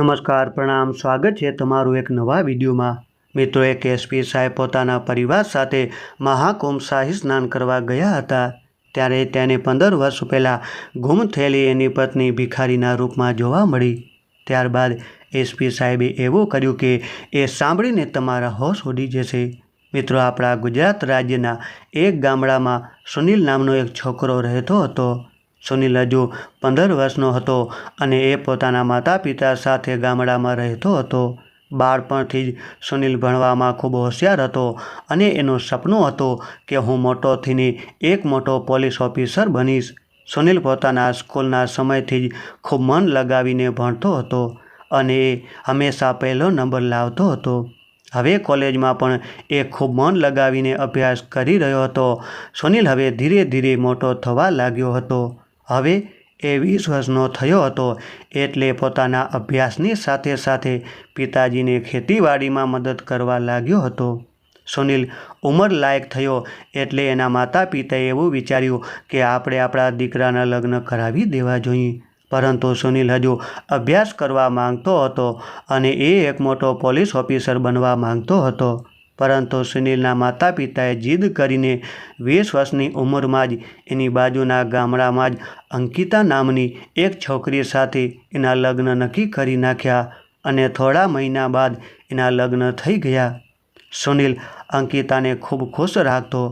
નમસ્કાર, પ્રણામ, સ્વાગત છે તમારું એક નવા વિડીયોમાં. મિત્રો, એક એસપી સાહેબ પોતાના પરિવાર સાથે મહાકુંભ શાહી સ્નાન કરવા ગયા હતા. ત્યારે તેને પંદર વર્ષ પહેલાં ગુમ થયેલી એની પત્ની ભિખારીના રૂપમાં જોવા મળી. ત્યારબાદ એસપી સાહેબે એવું કર્યું કે એ સાંભળીને તમારા હોશ ઉડી જશે. મિત્રો, આપણા ગુજરાત રાજ્યના એક ગામડામાં સુનિલ નામનો એક છોકરો રહેતો હતો. સુનિલ હજુ પંદર વર્ષનો હતો અને એ પોતાના માતા પિતા સાથે ગામડામાં રહેતો હતો. બાળપણથી જ સુનિલ ભણવામાં ખૂબ હોશિયાર હતો અને એનું સપનું હતું કે હું મોટો થઈને એક મોટો પોલીસ ઓફિસર બનીશ. સુનિલ પોતાના સ્કૂલના સમયથી જ ખૂબ મન લગાવીને ભણતો હતો અને એ હંમેશા પહેલો નંબર લાવતો હતો. હવે કોલેજમાં પણ એ ખૂબ મન લગાવીને અભ્યાસ કરી રહ્યો હતો. સુનિલ હવે ધીરે ધીરે મોટો થવા લાગ્યો હતો. હવે એ વીસ વર્ષનો થયો હતો એટલે પોતાના અભ્યાસની સાથે સાથે પિતાજીને ખેતીવાડીમાં મદદ કરવા લાગ્યો હતો. સુનિલ ઉંમર લાયક થયો એટલે એના માતા પિતાએ એવું વિચાર્યું કે આપણે આપણા દીકરાના લગ્ન કરાવી દેવા જોઈએ. પરંતુ સુનિલ હજુ અભ્યાસ કરવા માંગતો હતો અને એ એક મોટો પોલીસ ઓફિસર બનવા માંગતો હતો. પરંતુ સુનિલના માતા પિતાએ જીદ કરીને વીસ વર્ષની ઉંમરમાં જ એની બાજુના ગામડામાં જ અંકિતા નામની એક છોકરી સાથે એના લગ્ન નક્કી કરી નાખ્યા અને થોડા મહિના બાદ એના લગ્ન થઈ ગયા. સુનિલ અંકિતાને ખૂબ ખુશ રાખતો,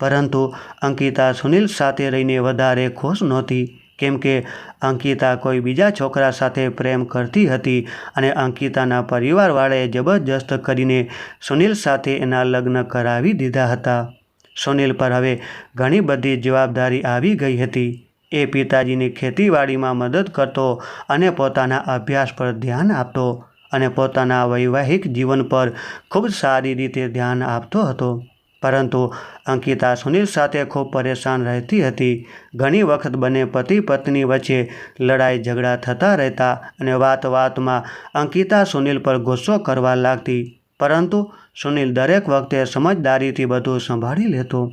પરંતુ અંકિતા સુનિલ સાથે રહીને વધારે ખુશ નહોતી. કેમ કે અંકિતા કોઈ બીજા છોકરા સાથે પ્રેમ કરતી હતી અને અંકિતાના પરિવારવાળાએ જબરજસ્ત કરીને સુનિલ સાથે એના લગ્ન કરાવી દીધા હતા. સુનિલ પર હવે ઘણી બધી જવાબદારી આવી ગઈ હતી. એ પિતાજીની ખેતીવાડીમાં મદદ કરતો અને પોતાના અભ્યાસ પર ધ્યાન આપતો અને પોતાના વૈવાહિક જીવન પર ખૂબ સારી રીતે ધ્યાન આપતો હતો. પરંતુ અંકિતા સુનિલ સાથે ખૂબ પરેશાન રહેતી હતી. ઘણી વખત બંને પતિ પત્ની વચ્ચે લડાઈ ઝઘડા થતા રહેતા અને વાત વાતમાં અંકિતા સુનિલ પર ગુસ્સો કરવા લાગતી. પરંતુ સુનિલ દરેક વખતે સમજદારીથી બધું સંભાળી લેતો.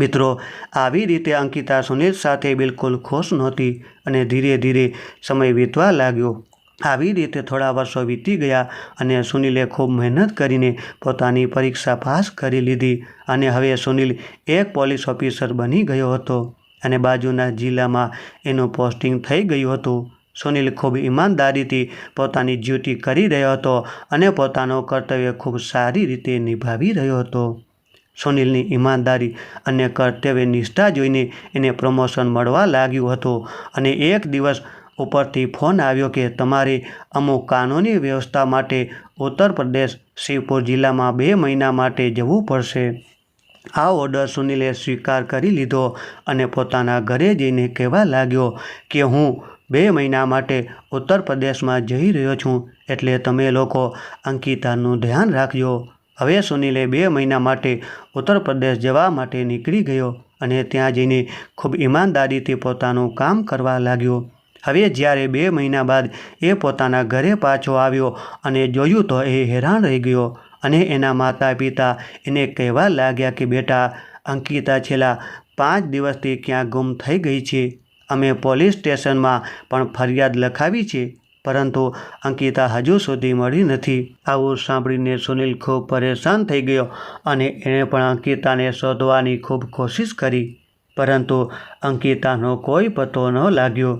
મિત્રો, આવી રીતે અંકિતા સુનિલ સાથે બિલકુલ ખુશ નહોતી અને ધીરે ધીરે સમય વીતવા લાગ્યો. આવી રીતે થોડા વર્ષો વીતી ગયા અને સુનિલે ખૂબ મહેનત કરીને પોતાની પરીક્ષા પાસ કરી લીધી અને હવે સુનિલ એક પોલીસ ઓફિસર બની ગયો હતો અને બાજુના જિલ્લામાં એનું પોસ્ટિંગ થઈ ગયું હતું. સુનિલ ખૂબ ઈમાનદારીથી પોતાની ડ્યુટી કરી રહ્યો હતો અને પોતાનો કર્તવ્ય ખૂબ સારી રીતે નિભાવી રહ્યો હતો. સુનિલની ઈમાનદારી અને કર્તવ્ય નિષ્ઠા જોઈને એને પ્રમોશન મળવા લાગ્યું હતું અને એક દિવસ ઉપરથી ફોન આવ્યો કે તમારે અમુક કાનૂની વ્યવસ્થા માટે ઉત્તર પ્રદેશ શિવપુર જિલ્લામાં બે મહિના માટે જવું પડશે. આ ઓર્ડર સુનિલે સ્વીકાર કરી લીધો અને પોતાના ઘરે જઈને કહેવા લાગ્યો કે હું બે મહિના માટે ઉત્તર પ્રદેશમાં જઈ રહ્યો છું એટલે તમે લોકો અંકિતાનું ધ્યાન રાખજો. હવે સુનિલે બે મહિના માટે ઉત્તર પ્રદેશ જવા માટે નીકળી ગયો અને ત્યાં જઈને ખૂબ ઈમાનદારીથી પોતાનું કામ કરવા લાગ્યો. હવે જ્યારે બે મહિના બાદ એ પોતાના ઘરે પાછો આવ્યો અને જોયું તો એ હેરાન રહી ગયો અને એના માતા પિતા એને કહેવા લાગ્યા કે, બેટા, અંકિતા છેલ્લા પાંચ દિવસથી ક્યાં ગુમ થઈ ગઈ છે? અમે પોલીસ સ્ટેશનમાં પણ ફરિયાદ લખાવી છે, પરંતુ અંકિતા હજુ સુધી મળી નથી. આવું સાંભળીને સુનિલ ખૂબ પરેશાન થઈ ગયો અને એણે પણ અંકિતાને શોધવાની ખૂબ કોશિશ કરી. પરંતુ અંકિતાનો કોઈ પતો ન લાગ્યો.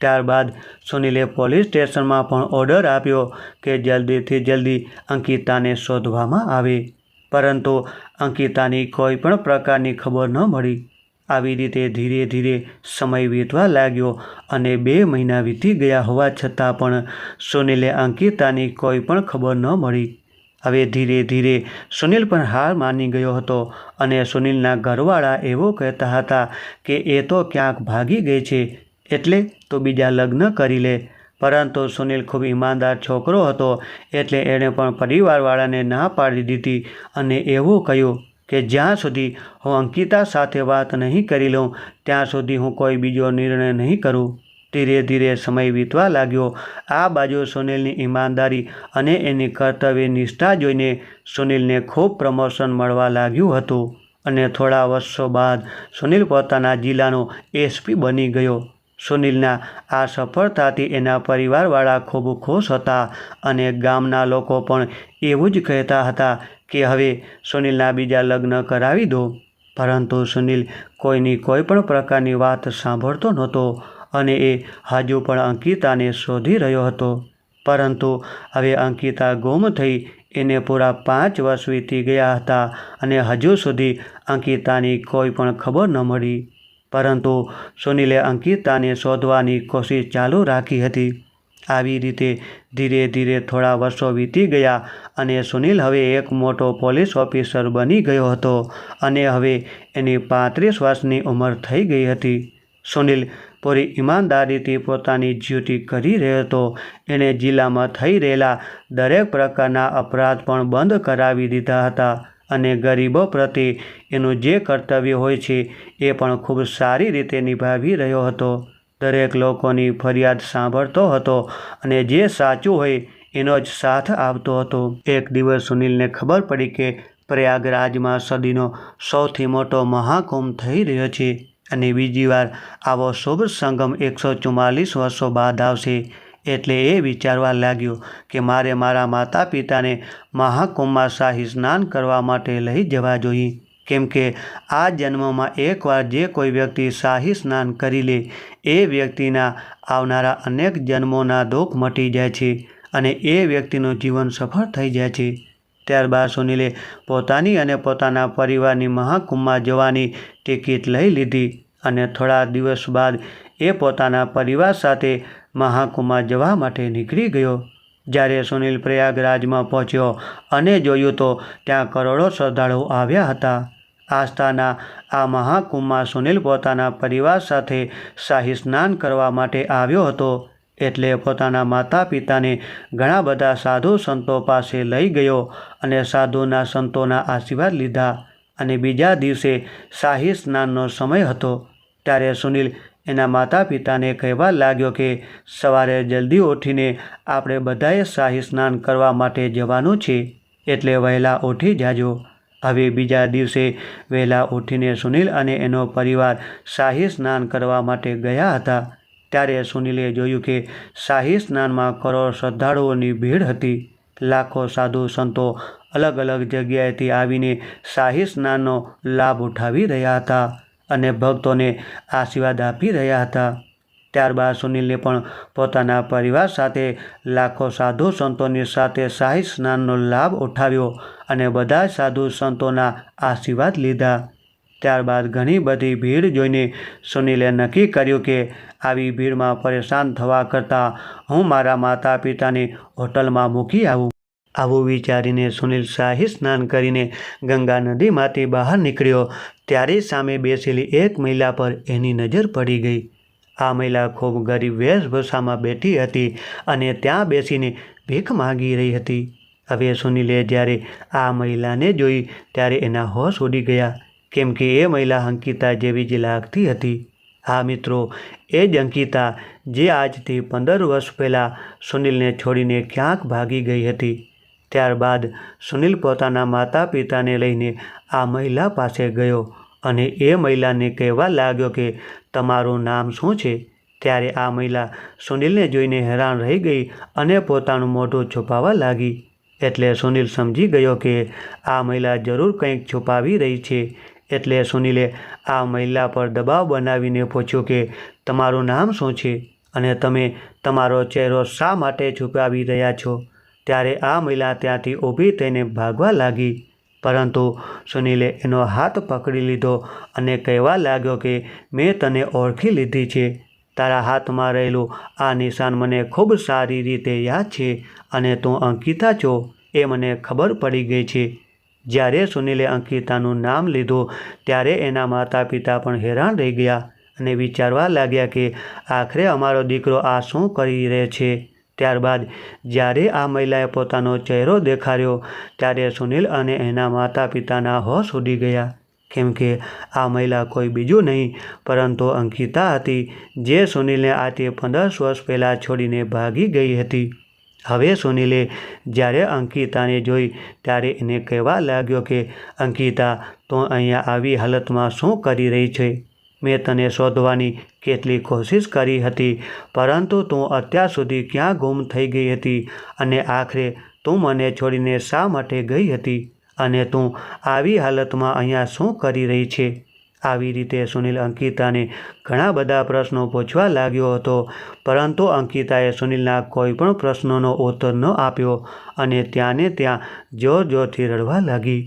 ત્યારબાદ સુનિલે પોલીસ સ્ટેશનમાં પણ ઓર્ડર આપ્યો કે જલ્દીથી જલ્દી અંકિતાને શોધવામાં આવે. પરંતુ અંકિતાની કોઈ પણ પ્રકારની ખબર ન મળી. આવી રીતે ધીરે ધીરે સમય વીતવા લાગ્યો અને બે મહિના વીતી ગયા હોવા છતાં પણ સુનિલે અંકિતાની કોઈ પણ ખબર ન મળી. હવે ધીરે ધીરે સુનિલ પણ હાર માની ગયો હતો અને સુનિલના ઘરવાળા એવો કહેતા હતા કે એ તો ક્યાંક ભાગી ગઈ છે. એટલે તો બીજા લગ્ન કરી લે. પરંતુ સુનિલ ખૂબ ઈમાનદાર છોકરો હતો, એટલે એણે પણ પરિવારવાળાને ના પાડી દીધી અને એવું કહ્યું કે જ્યાં સુધી હું અંકિતા સાથે વાત નહીં કરી લઉં, ત્યાં સુધી હું કોઈ બીજો નિર્ણય નહીં કરું. ધીરે ધીરે સમય વીતવા લાગ્યો. આ બાજુ સુનિલની ઈમાનદારી અને એની કર્તવ્ય નિષ્ઠા જોઈને સુનિલને ખૂબ પ્રમોશન મળવા લાગ્યું હતું. અને થોડા વર્ષો બાદ સુનિલ પોતાના જિલ્લાનો એસપી બની ગયો. સુનિલના આ સફળતાથી એના પરિવારવાળા ખૂબ ખુશ હતા અને ગામના લોકો પણ એવું જ કહેતા હતા કે હવે સુનિલના બીજા લગ્ન કરાવી દો. પરંતુ સુનિલ કોઈની કોઈ પણ પ્રકારની વાત સાંભળતો નહોતો અને એ હજુ પણ અંકિતાને શોધી રહ્યો હતો. પરંતુ હવે અંકિતા ગુમ થઈ એને પૂરા પાંચ વર્ષ વીતી ગયા હતા અને હજુ સુધી અંકિતાની કોઈ પણ ખબર ન મળી. પરંતુ સુનિલે અંકિતાને શોધવાની કોશિશ ચાલુ રાખી હતી. આવી રીતે ધીરે ધીરે થોડા વર્ષો વીતી ગયા અને સુનિલ હવે એક મોટો પોલીસ ઓફિસર બની ગયો હતો અને હવે એની પાંત્રીસ વર્ષની ઉંમર થઈ ગઈ હતી. સુનિલ પૂરી ઈમાનદારીથી પોતાની ડ્યુટી કરી રહ્યો હતો. એણે જિલ્લામાં થઈ રહેલા દરેક પ્રકારના અપરાધ પણ બંધ કરાવી દીધા હતા. અને ગરીબો પ્રત્યે એનું જે કર્તવ્ય હોય છે, એ પણ ખૂબ સારી રીતે નિભાવી રહ્યો હતો. દરેક લોકોની ફરિયાદ સાંભળતો હતો અને જે સાચું હોય, એનો જ સાથ આપતો હતો. એક દિવસ સુનિલને ખબર પડી કે પ્રયાગરાજમાં સદીનો સૌથી મોટો મહાકુંભ થઈ રહ્યો છે અને બીજી વાર આવો શુભ સંગમ એકસો ચુમ્માલીસ વર્ષો બાદ આવશે. એટલે એ વિચારવા લાગ્યો કે મારે મારા માતા પિતાને મહાકુંભમાં શાહી સ્નાન કરવા માટે લઈ જવા જોઈએ. કેમ કે આ જન્મમાં એકવાર જે કોઈ વ્યક્તિ શાહી સ્નાન કરી લે, એ વ્યક્તિના આવનારા અનેક જન્મોના દુઃખ મટી જાય છે અને એ વ્યક્તિનું જીવન સફળ થઈ જાય છે. ત્યારબાદ સુનિલે પોતાની અને પોતાના પરિવારની મહાકુંભમાં જવાની ટિકિટ લઈ લીધી અને થોડા દિવસ બાદ એ પોતાના પરિવાર સાથે મહાકુંભમાં જવા માટે નીકળી ગયો. જ્યારે સુનિલ પ્રયાગરાજમાં પહોંચ્યો અને જોયું તો ત્યાં કરોડો શ્રદ્ધાળુઓ આવ્યા હતા. આસ્થાના આ મહાકુંભમાં સુનિલ પોતાના પરિવાર સાથે શાહી સ્નાન કરવા માટે આવ્યો હતો, એટલે પોતાના માતા પિતાને ઘણા બધા સાધુ સંતો પાસે લઈ ગયો અને સાધુના સંતોના આશીર્વાદ લીધા અને બીજા દિવસે શાહી સ્નાનનો સમય હતો. ત્યારે સુનિલ એના માતા પિતાને કહેવા લાગ્યો કે સવારે જલ્દી ઉઠીને આપણે બધાએ શાહી સ્નાન કરવા માટે જવાનું છે. એટલે વહેલા ઉઠી જાજો. હવે બીજા દિવસે વહેલા ઉઠીને સુનિલ અને એનો પરિવાર શાહી સ્નાન કરવા માટે ગયા હતા. ત્યારે સુનિલે જોયું કે શાહી સ્નાનમાં કરોડ શ્રદ્ધાળુઓની ભીડ હતી. લાખો સાધુ સંતો અલગ અલગ જગ્યાએથી આવીને શાહી સ્નાનનો લાભ ઉઠાવી રહ્યા હતા. અને ભક્તોને આશીર્વાદ આપી રહ્યા હતા. ત્યારબાદ સુનિલને પણ પોતાના પરિવાર સાથે લાખો સાધુ સંતોની સાથે શાહી સ્નાનનો લાભ ઉઠાવ્યો અને બધા સાધુ સંતોના આશીર્વાદ લીધા. ત્યારબાદ ઘણી બધી ભીડ જોઈને સુનિલે નક્કી કર્યું કે આવી ભીડમાં પરેશાન થવા કરતાં હું મારા માતા પિતાને હોટલમાં મૂકી આવું. આવું વિચારીને સુનિલ શાહી સ્નાન કરીને ગંગા નદીમાંથી બહાર નીકળ્યો. ત્યારે સામે બેસેલી એક મહિલા પર એની નજર પડી ગઈ. આ મહિલા ખૂબ ગરીબ વેશભૂષામાં બેઠી હતી અને ત્યાં બેસીને ભીખ માગી રહી હતી. હવે સુનિલે જ્યારે આ મહિલાને જોઈ ત્યારે એના હોશ ઉડી ગયા. કેમ કે એ મહિલા અંકિતા જેવી જ લાગતી હતી. હા મિત્રો, એ જ અંકિતા જે આજથી પંદર વર્ષ પહેલાં સુનિલને છોડીને ક્યાંક ભાગી ગઈ હતી. ત્યારબાદ સુનિલ પોતાના માતા પિતાને લઈને આ મહિલા પાસે ગયો અને એ મહિલાને કહેવા લાગ્યો કે, તમારું નામ શું છે? ત્યારે આ મહિલા સુનિલને જોઈને હેરાન રહી ગઈ અને પોતાનું મોઢું છુપાવવા લાગી. એટલે સુનિલ સમજી ગયો કે, આ મહિલા જરૂર કંઈક છુપાવી રહી છે. એટલે સુનિલે આ મહિલા પર દબાવ બનાવીને પૂછ્યું કે, તમારું નામ શું છે? અને તમે તમારો ચહેરો શા માટે છુપાવી રહ્યા છો? ત્યારે આ મહિલા ત્યાંથી ઊભી થઈને ભાગવા લાગી. પરંતુ સુનિલે એનો હાથ પકડી લીધો અને કહેવા લાગ્યો કે, મેં તને ઓળખી લીધી છે. તારા હાથમાં રહેલું આ નિશાન મને ખૂબ સારી રીતે યાદ છે અને તું અંકિતા છો. એ મને ખબર પડી ગઈ છે. જ્યારે સુનિલે અંકિતાનું નામ લીધું, ત્યારે એના માતા પિતા પણ હેરાન રહી ગયા અને વિચારવા લાગ્યા કે, આખરે અમારો દીકરો આ શું કરી રહે છે? ત્યારબાદ જ્યારે આ મહિલાએ પોતાનો ચહેરો દેખાડ્યો, ત્યારે સુનિલ અને એના માતા પિતાના હોશ ઉડી ગયા. કેમ કે આ મહિલા કોઈ બીજું નહીં, પરંતુ અંકિતા હતી, જે સુનિલને આજે પંદર વર્ષ પહેલાં છોડીને ભાગી ગઈ હતી. હવે સુનિલે જ્યારે અંકિતાને જોઈ, ત્યારે એને કહેવા લાગ્યો કે, અંકિતા, તો અહીંયા આવી હાલતમાં શું કરી રહી છે? મેં તને શોધવાની કેટલી કોશિશ કરી હતી, પરંતુ તું અત્યાર સુધી ક્યાં ગુમ થઈ ગઈ હતી અને આખરે તું મને છોડીને શા માટે ગઈ હતી અને તું આવી હાલતમાં અહીંયા શું કરી રહી છે? આવી રીતે સુનિલ અંકિતાને ઘણા બધા પ્રશ્નો પૂછવા લાગ્યો હતો, પરંતુ અંકિતાએ સુનિલના કોઈ પણ પ્રશ્નોનો ઉત્તર ન આપ્યો અને ત્યાંને ત્યાં જોર જોરથી રડવા લાગી.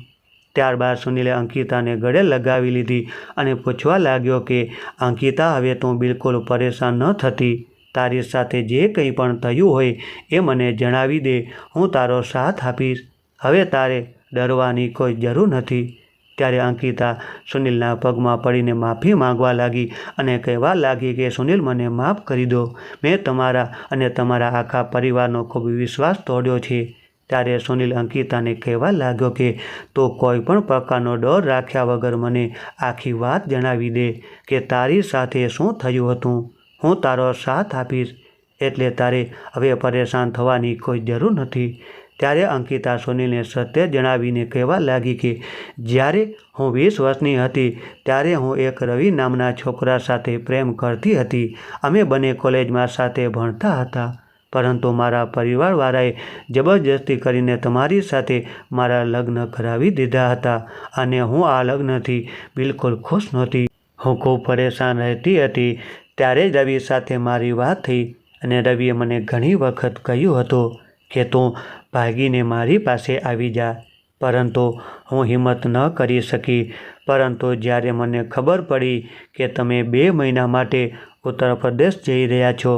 ત્યારબાદ સુનિલે અંકિતાને ગળે લગાવી લીધી અને પૂછવા લાગ્યો કે, અંકિતા, હવે તું બિલકુલ પરેશાન ન થતી. તારી સાથે જે કંઈ પણ થયું હોય એ મને જણાવી દે. હું તારો સાથ આપીશ. હવે તારે ડરવાની કોઈ જરૂર નથી. ત્યારે અંકિતા સુનિલના પગમાં પડીને માફી માંગવા લાગી અને કહેવા લાગી કે, સુનિલ, મને માફ કરી દો. મેં તમારા અને તમારા આખા પરિવારનો ખૂબ વિશ્વાસ તોડ્યો છે. ત્યારે સુનિલ અંકિતાને કહેવા લાગ્યો કે, તો કોઈ પણ પ્રકારનો ડર રાખ્યા વગર મને આખી વાત જણાવી દે કે તારી સાથે શું થયું હતું. હું તારો સાથ આપીશ. એટલે તારે હવે પરેશાન થવાની કોઈ જરૂર નથી. ત્યારે અંકિતા સુનિલને સત્ય જણાવીને કહેવા લાગી કે, જ્યારે હું વીસ વર્ષની હતી, ત્યારે હું એક રવિ નામના છોકરા સાથે પ્રેમ કરતી હતી. અમે બંને કોલેજમાં સાથે ભણતા હતા. પરંતુ મારા પરિવારવાળાએ જબરજસ્તી કરીને તમારી સાથે મારા લગ્ન કરાવી દીધા હતા અને હું આ લગ્નથી બિલકુલ ખુશ નહોતી. હું ખૂબ પરેશાન રહેતી હતી. ત્યારે જ રવિ સાથે મારી વાત થઈ અને રવિએ મને ઘણી વખત કહ્યું હતું કે, તું ભાગીને મારી પાસે આવી જા. પરંતુ હું હિંમત ન કરી શકી. પરંતુ જ્યારે મને ખબર પડી કે તમે બે મહિના માટે ઉત્તર પ્રદેશ જઈ રહ્યા છો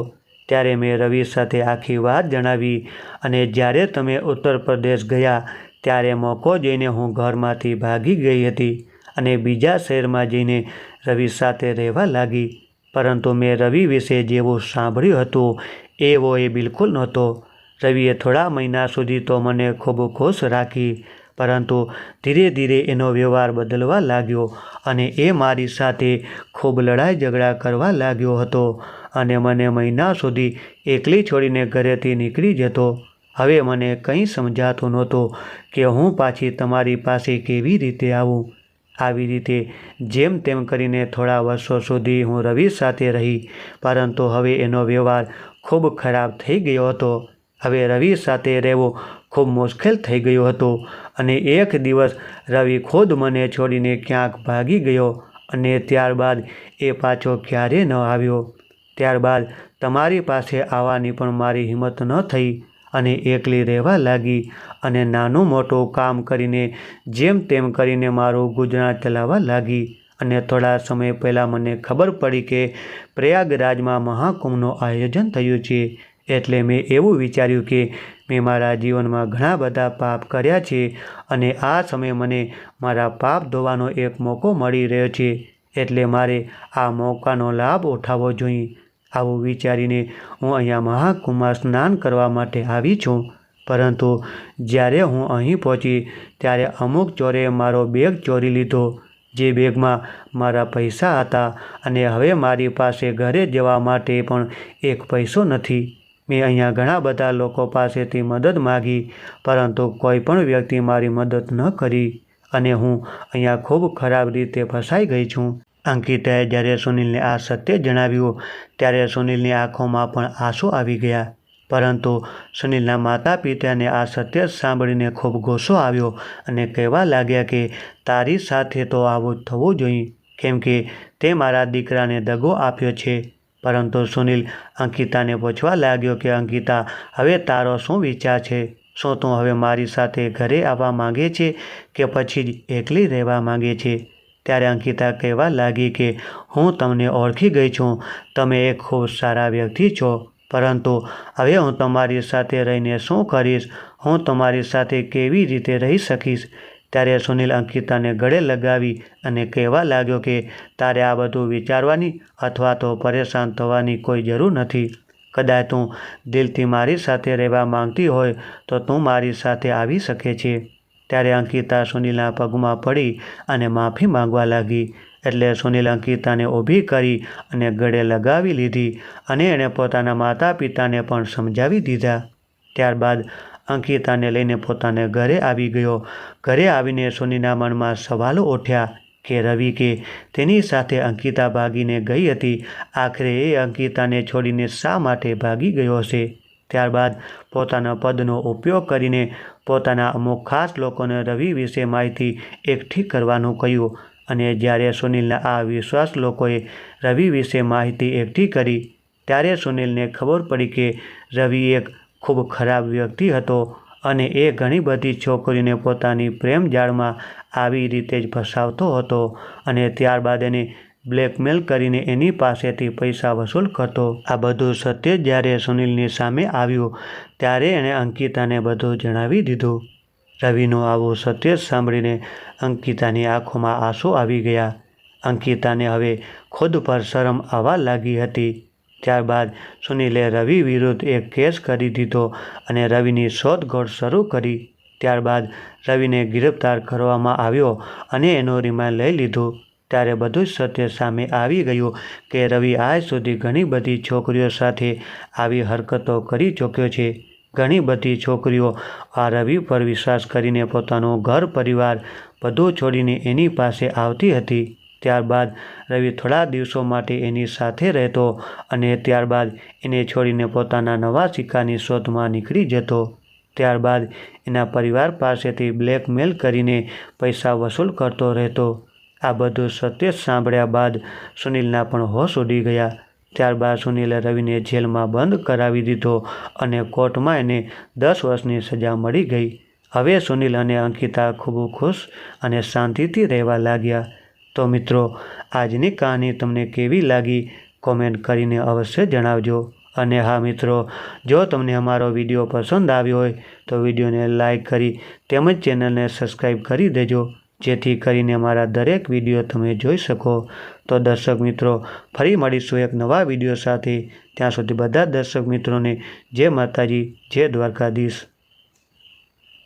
ત્યારે મેં રવિ સાથે આખી વાત જણાવી અને જ્યારે તમે ઉત્તર પ્રદેશ ગયા, ત્યારે મોકો જઈને હું ઘરમાંથી ભાગી ગઈ હતી અને બીજા શહેરમાં જઈને રવિ સાથે રહેવા લાગી. પરંતુ મેં રવિ વિશે જેવું સાંભળ્યું હતું, એવો એ બિલકુલ નહોતો. રવિએ થોડા મહિના સુધી તો મને ખૂબ ખુશ રાખી, પરંતુ ધીરે ધીરે એનો વ્યવહાર બદલવા લાગ્યો અને એ મારી સાથે ખૂબ લડાઈ ઝઘડા કરવા લાગ્યો હતો. અને મને મહિના સુધી એકલી છોડીને ઘરેથી નીકળી જતો. હવે મને કંઈ સમજાતું નહોતું કે હું પાછી તમારી પાસે કેવી રીતે આવું. આવી રીતે જેમ તેમ કરીને થોડા વર્ષો સુધી હું રવિ સાથે રહી, પરંતુ હવે એનો વ્યવહાર ખૂબ ખરાબ થઈ ગયો હતો. હવે રવિ સાથે રહેવો ખૂબ મુશ્કેલ થઈ ગયો હતો અને એક દિવસ રવિ ખુદ મને છોડીને ક્યાંક ભાગી ગયો અને ત્યારબાદ એ પાછો ક્યારે ન આવ્યો. ત્યારબાદ તમારી પાસે આવવાની પણ મારી હિંમત ન થઈ અને એકલી રહેવા લાગી અને નાનું મોટું કામ કરીને જેમ તેમ કરીને મારું ગુજરાત ચલાવવા લાગી. અને થોડા સમય પહેલાં મને ખબર પડી કે પ્રયાગરાજમાં મહાકુંભનું આયોજન થયું છે. એટલે મેં એવું વિચાર્યું કે મેં મારા જીવનમાં ઘણા બધા પાપ કર્યા છે અને આ સમયે મને મારા પાપ ધોવાનો એક મોકો મળી રહ્યો છે. એટલે મારે આ મોકાનો લાભ ઉઠાવવો જોઈએ. આવું વિચારીને હું અહીંયા મહાકુંભમાં સ્નાન કરવા માટે આવી છું. પરંતુ જ્યારે હું અહીં પહોંચી, ત્યારે અમુક ચોરે મારો બેગ ચોરી લીધો. જે બેગમાં મારા પૈસા હતા અને હવે મારી પાસે ઘરે જવા માટે પણ એક પૈસો નથી. મેં અહીંયા ઘણા બધા લોકો પાસેથી મદદ માગી, પરંતુ કોઈ પણ વ્યક્તિ મારી મદદ ન કરી અને હું અહીંયા ખૂબ ખરાબ રીતે ફસાઈ ગઈ છું. અંકિતાએ જ્યારે સુનિલને આ સત્ય જણાવ્યું, ત્યારે સુનિલની આંખોમાં પણ આંસુ આવી ગયા. પરંતુ સુનિલના માતા પિતાને આ સત્ય સાંભળીને ખૂબ ગુસ્સો આવ્યો અને કહેવા લાગ્યા કે, તારી સાથે તો આવું થવું જોઈએ, કેમ કે તે મારા દીકરાને દગો આપ્યો છે. પરંતુ સુનિલ અંકિતાને પૂછવા લાગ્યો કે, અંકિતા, હવે તારો શું વિચાર છે? શું તું હવે મારી સાથે ઘરે આવવા માંગે છે કે પછી જ એકલી રહેવા માંગે છે? ત્યારે અંકિતા કહેવા લાગી કે, હું તમને ઓળખી ગઈ છું. તમે એક ખૂબ સારા વ્યક્તિ છો. પરંતુ હવે હું તમારી સાથે રહીને શું કરીશ? હું તમારી સાથે કેવી રીતે રહી શકીશ? ત્યારે સુનિલ અંકિતાને ગળે લગાવી અને કહેવા લાગ્યો કે, તારે આ બધું વિચારવાની અથવા તો પરેશાન થવાની કોઈ જરૂર નથી. કદાચ તું દિલથી મારી સાથે રહેવા માંગતી હોય તો તું મારી સાથે આવી શકે છે. ત્યારે અંકિતા સુનિલના પગમાં પડી અને માફી માંગવા લાગી. એટલે સુનિલ અંકિતાને ઊભી કરી અને ગળે લગાવી લીધી અને એણે પોતાના માતા પિતાને પણ સમજાવી દીધા. ત્યારબાદ અંકિતાને લઈને પોતાને ઘરે આવી ગયો. ઘરે આવીને સુનીના મનમાં સવાલો ઉઠ્યા કે, રવિ, કે તેની સાથે અંકિતા ભાગીને ગઈ હતી? આખરે એ અંકિતાને છોડીને શા માટે ભાગી ગયો હશે? ત્યારબાદ પોતાના પદનો ઉપયોગ કરીને પોતાના અમુક ખાસ લોકોને રવિ વિશે માહિતી એકઠી કરવાનું કહ્યું અને જ્યારે સુનિલના આ વિશ્વાસ લોકોએ રવિ વિશે માહિતી એકઠી કરી, ત્યારે સુનિલને ખબર પડી કે રવિ એક ખૂબ ખરાબ વ્યક્તિ હતો અને એ ઘણી બધી છોકરીઓને પોતાની પ્રેમ જાળમાં આવી રીતે જ ફસાવતો હતો અને ત્યારબાદ એને બ્લેકમેલ કરીને એની પાસેથી પૈસા વસૂલ કરતો. આ બધું સત્ય જ્યારે સુનિલની સામે આવ્યું, ત્યારે એણે અંકિતાને બધું જણાવી દીધું. રવિનું આવું સત્ય સાંભળીને અંકિતાની આંખોમાં આંસુ આવી ગયા. અંકિતાને હવે ખુદ પર શરમ આવવા લાગી હતી. ત્યારબાદ સુનિલે રવિ વિરુદ્ધ એક કેસ કરી દીધો અને રવિની શોધખોળ શરૂ કરી. ત્યારબાદ રવિને ગિરફ્તાર કરવામાં આવ્યો અને એનો રિમાન્ડ લઈ લીધું. ત્યારે બધું જ સત્ય સામે આવી ગયું કે રવિ આજ સુધી ઘણી બધી છોકરીઓ સાથે આવી હરકતો કરી ચૂક્યો છે. ઘણી બધી છોકરીઓ આ રવિ પર વિશ્વાસ કરીને પોતાનો ઘર પરિવાર બધું છોડીને એની પાસે આવતી હતી. ત્યારબાદ રવિ થોડા દિવસો માટે એની સાથે રહેતો અને ત્યારબાદ એને છોડીને પોતાના નવા સિક્કાની શોધમાં નીકળી જતો. ત્યારબાદ એના પરિવાર પાસેથી બ્લેકમેલ કરીને પૈસા વસૂલ કરતો રહેતો. આ બધું સત્ય સાંભળ્યા બાદ સુનિલના પણ હોશ ઉડી ગયા. ત્યારબાદ સુનિલે રવિને જેલમાં બંધ કરાવી દીધો અને કોર્ટમાં એને દસ વર્ષની સજા મળી ગઈ. હવે સુનિલ અને અંકિતા ખૂબ ખુશ અને શાંતિથી રહેવા લાગ્યા. તો મિત્રો, આજની કહાની તમને કેવી લાગી? કોમેન્ટ કરીને અવશ્ય જણાવજો. અને હા મિત્રો, જો તમને અમારો વીડિયો પસંદ આવ્યો હોય તો વિડીયોને લાઈક કરી તેમજ ચેનલને સબસ્ક્રાઈબ કરી દેજો. જેથી કરીને મારા દરેક વીડિયો તમે જોઈ શકો. તો દર્શક મિત્રો, ફરી મળીશું એક નવા વીડિયો સાથે. ત્યાં સુધી બધા દર્શક મિત્રોને જય માતાજી, જય દ્વારકાધીશ.